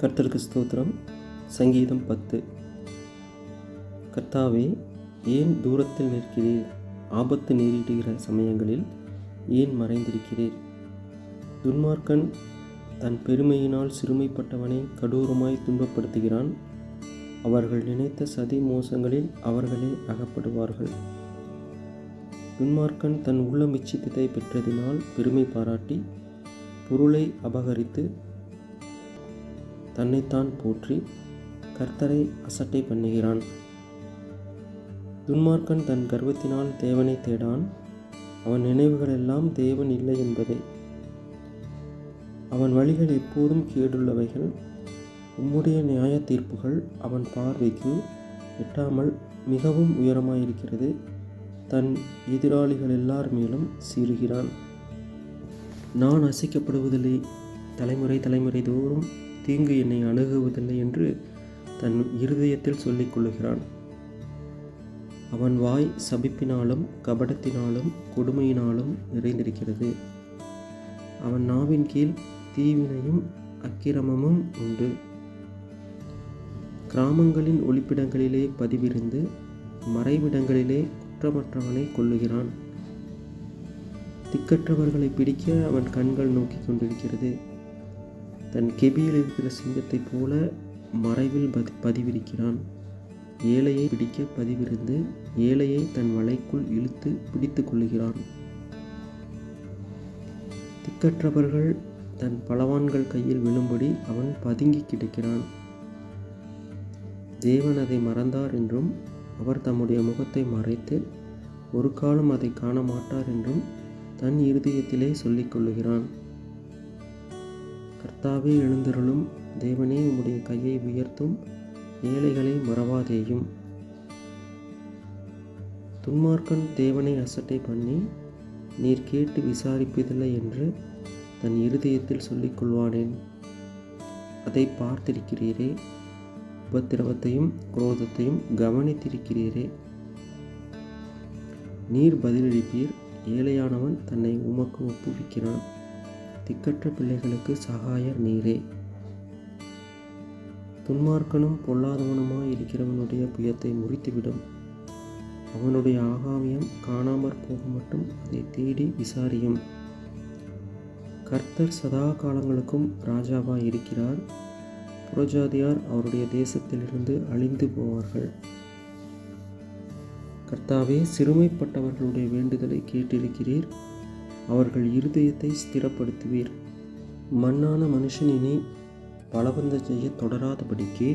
கர்த்தருக்கு ஸ்தோத்திரம். சங்கீதம் பத்து. கர்த்தாவே ஏன் தூரத்தில் நிற்கிறீர்? ஆபத்து நேரிடுகிற சமயங்களில் ஏன் மறைந்திருக்கிறீர்? துன்மார்க்கன் தன் பெருமையினால் சிறுமைப்பட்டவனை கடூரமாய் துன்பப்படுத்துகிறான். அவர்கள் நினைத்த சதி மோசங்களில் அவர்களே அகப்படுவார்கள். துன்மார்க்கன் தன் உள்ள மிச்சித்தத்தை பெற்றதினால் பெருமை பாராட்டி பொருளை அபகரித்து தன்னைத்தான் போற்றி கர்த்தரை அசட்டை பண்ணுகிறான். துன்மார்க்கன் தன் கர்வத்தினால் தேவனை தேடான். அவன் நினைவுகளெல்லாம் தேவன் இல்லை என்பதே. அவன் வழிகள் எப்போதும் கேடுள்ளவைகள். உம்முடைய நியாய தீர்ப்புகள் அவன் பார்வைக்கு எட்டாமல் மிகவும் உயரமாயிருக்கிறது. தன் எதிராளிகள் எல்லார் மேலும் சீறுகிறான். நான் அசைக்கப்படுவதில்லை. தலைமுறை தலைமுறை தோறும் தீங்கு என்னை அணுகுவதில்லை என்று தன் இருதயத்தில் சொல்லிக் கொள்ளுகிறான். அவன் வாய் சபிப்பினாலும் கபடத்தினாலும் கொடுமையினாலும் நிறைந்திருக்கிறது. அவன் நாவின் கீழ் தீவினையும் அக்கிரமமும் உண்டு. கிராமங்களின் ஒளிப்பிடங்களிலே பதிவிருந்து மறைவிடங்களிலே குற்றமற்றவனை கொள்ளுகிறான் திக்கற்றவர்களை பிடிக்க அவன் கண்கள் நோக்கி கொண்டிருக்கிறது. தன் கெபியில் இருக்கிற சிங்கத்தைப் போல மறைவில் பதி பதிவிருக்கிறான். ஏழையை பிடிக்க பதிவிருந்து ஏழையை தன் வலைக்குள் இழுத்து பிடித்து கொள்ளுகிறான். திக்கற்றவர்கள் தன் பலவான்கள் கையில் விழும்படி அவன் பதுங்கி கிடக்கிறான். தேவன் அதை மறந்தார் என்றும் அவர் தம்முடைய முகத்தை மறைத்து ஒரு காலம் அதை காண மாட்டார் என்றும் தன் இருதயத்திலே சொல்லிக் கொள்ளுகிறான். கர்த்தாவே எழுந்தருளும் தேவனே உம்முடைய கையை உயர்த்தும் ஏழைகளை மறவாதேயும். துன்மார்க்கன் தேவனை அசட்டை பண்ணி நீர் கேட்டு விசாரிப்பதில்லை என்று தன் இருதயத்தில் சொல்லிக் கொள்வானேன். அதை பார்த்திருக்கிறீரே உபத்திரவத்தையும் குரோதத்தையும் கவனித்திருக்கிறீரே. நீர் பதிலளிப்பீர் ஏழையானவன் தன்னை உமக்கு ஒப்புவிக்கிறான். திக்கற்ற பிள்ளைகளுக்கு சகாயர் நீரே. துன்மார்க்கனும் பொல்லாதவனுமாய் இருக்கிறவனுடைய புயத்தை முறித்துவிடும். அவனுடைய ஆகாமியம் காணாமற் போக மட்டும் அதை தேடி விசாரியும். கர்த்தர் சதா காலங்களுக்கும் ராஜாவாய் இருக்கிறார். புறஜாதியார் அவருடைய தேசத்திலிருந்து அழிந்து போவார்கள். கர்த்தாவே சிறுமைப்பட்டவர்களுடைய வேண்டுதலை கேட்டிருக்கிறீர். அவர்கள் இருதயத்தை ஸ்திரப்படுத்துவீர். மண்ணான மனுஷனினை பலவந்த செய்ய தொடராதபடிக்கு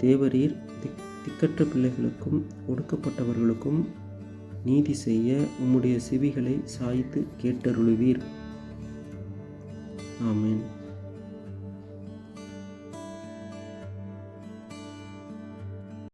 தேவரீர் திக் திக்கற்ற பிள்ளைகளுக்கும் ஒடுக்கப்பட்டவர்களுக்கும் நீதி செய்ய உம்முடைய செவிகளை சாய்த்து கேட்டருளுவீர். ஆமேன்.